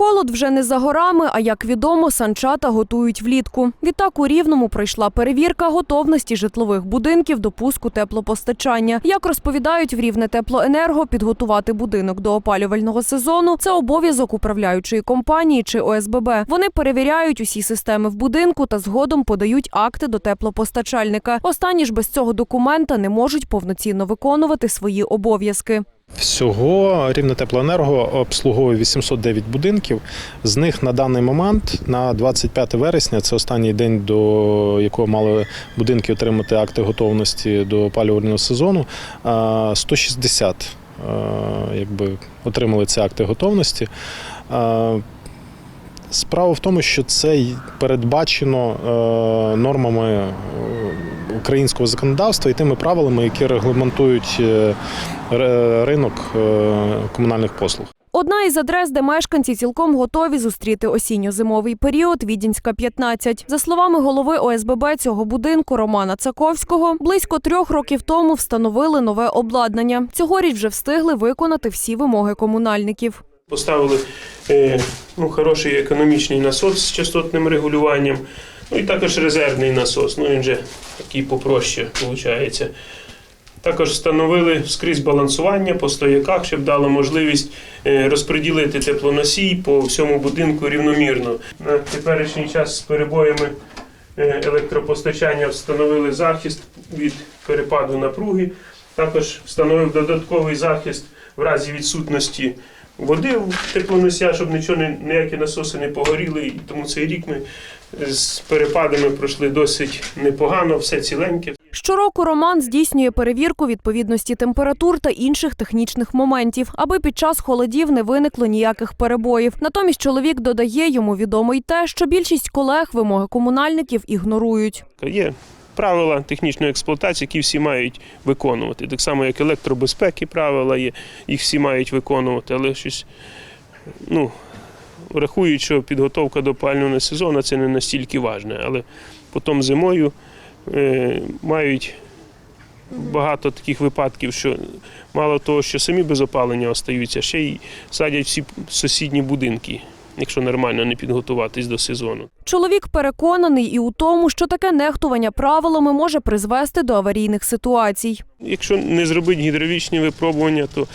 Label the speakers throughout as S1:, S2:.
S1: Холод вже не за горами, а як відомо, санчата готують влітку. Відтак у Рівному пройшла перевірка готовності житлових будинків до пуску теплопостачання. Як розповідають в Рівне теплоенерго, підготувати будинок до опалювального сезону це обов'язок управляючої компанії чи ОСББ. Вони перевіряють усі системи в будинку та згодом подають акти до теплопостачальника. Останні ж без цього документа не можуть повноцінно виконувати свої обов'язки.
S2: Всього Рівне теплоенерго обслуговує 809 будинків. З них на даний момент, на 25 вересня, це останній день, до якого мали будинки отримати акти готовності до опалювального сезону. 160 якби, отримали ці акти готовності. Справа в тому, що це передбачено нормами українського законодавства і тими правилами, які регламентують е, ринок е, комунальних послуг.
S1: Одна із адрес, де мешканці цілком готові зустріти осінньо-зимовий період, Відінська 15. За словами голови ОСББ цього будинку Романа Цаковського, близько трьох років тому встановили нове обладнання. Цьогоріч вже встигли виконати всі вимоги комунальників.
S3: Поставили е, ну, хороший економічний насос з частотним регулюванням, ну і також резервний насос. Ну він же такий попроще виходить. Також встановили скрізь балансування по стояках, щоб дало можливість е, розподілити теплоносій по всьому будинку рівномірно. На теперішній час з перебоями е, електропостачання встановили захист від перепаду напруги. Також встановив додатковий захист в разі відсутності води в теплоносія, щоб нічого не, ніякі насоси не погоріли. І тому цей рік ми з перепадами пройшли досить непогано, все ціленьке.
S1: Щороку Роман здійснює перевірку відповідності температур та інших технічних моментів, аби під час холодів не виникло ніяких перебоїв. Натомість чоловік додає йому відомо й те, що більшість колег вимоги комунальників ігнорують.
S3: Є правила технічної експлуатації, які всі мають виконувати. Так само, як електробезпеки правила є, їх всі мають виконувати, але щось, ну, рахують, що підготовка до опалювального сезону це не настільки важне. Але потім зимою е, мають багато таких випадків, що мало того, що самі без опалення остаються, ще й садять всі сусідні будинки, якщо нормально не підготуватись до сезону.
S1: Чоловік переконаний і у тому, що таке нехтування правилами може призвести до аварійних ситуацій.
S3: Якщо не зробити гідравлічні випробування, то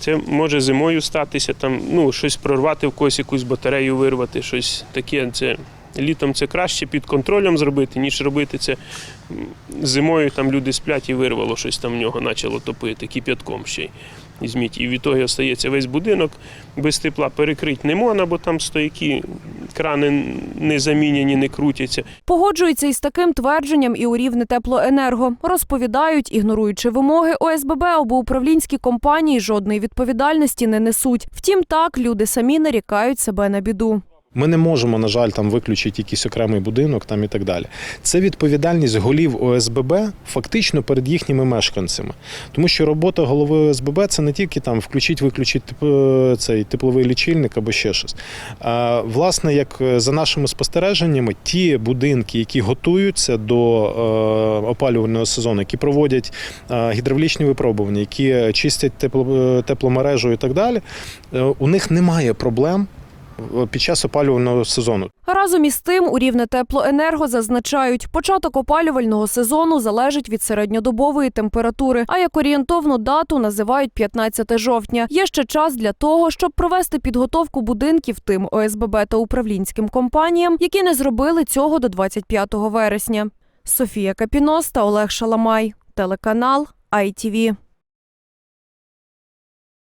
S3: це може зимою статися, там, ну, щось прорвати в когось, якусь батарею вирвати, щось таке. Це, літом це краще під контролем зробити, ніж робити це зимою, там люди сплять і вирвало щось там в нього почало топити, кип'ятком ще й. Візьміть, і від того остається весь будинок без тепла. Перекрити не можна, бо там стояки, крани не заміняні, не крутяться.
S1: Погоджуються із таким твердженням і у рівне теплоенерго. Розповідають, ігноруючи вимоги ОСББ, або управлінські компанії жодної відповідальності не несуть. Втім, так люди самі нарікають себе на біду.
S2: Ми не можемо, на жаль, там виключити якийсь окремий будинок там і так далі. Це відповідальність голів ОСББ фактично перед їхніми мешканцями. Тому що робота голови ОСББ це не тільки там включити, виключити цей тепловий лічильник або ще щось. А, власне, як е, за нашими спостереженнями, ті будинки, які готуються до е, опалювального сезону, які проводять е, гідравлічні випробування, які чистять тепло, е, тепломережу і так далі, е, у них немає проблем е, під час опалювального сезону.
S1: Разом із тим, у рівне теплоенерго зазначають, початок опалювального сезону залежить від середньодобової температури, а як орієнтовну дату називають 15 жовтня. Є ще час для того, щоб провести підготовку будинків тим ОСББ та управлінським компаніям, які не зробили цього до 25 вересня. Софія Капінос та Олег Шаламай, телеканал ITV.